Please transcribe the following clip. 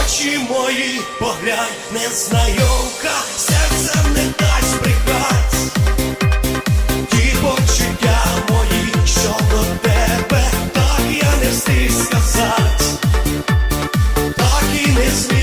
Очі мої поглянь, незнайомка, серце не дасть збрехать, ті почуття мої, що до тебе, так я не встиг сказати, так і не зміг.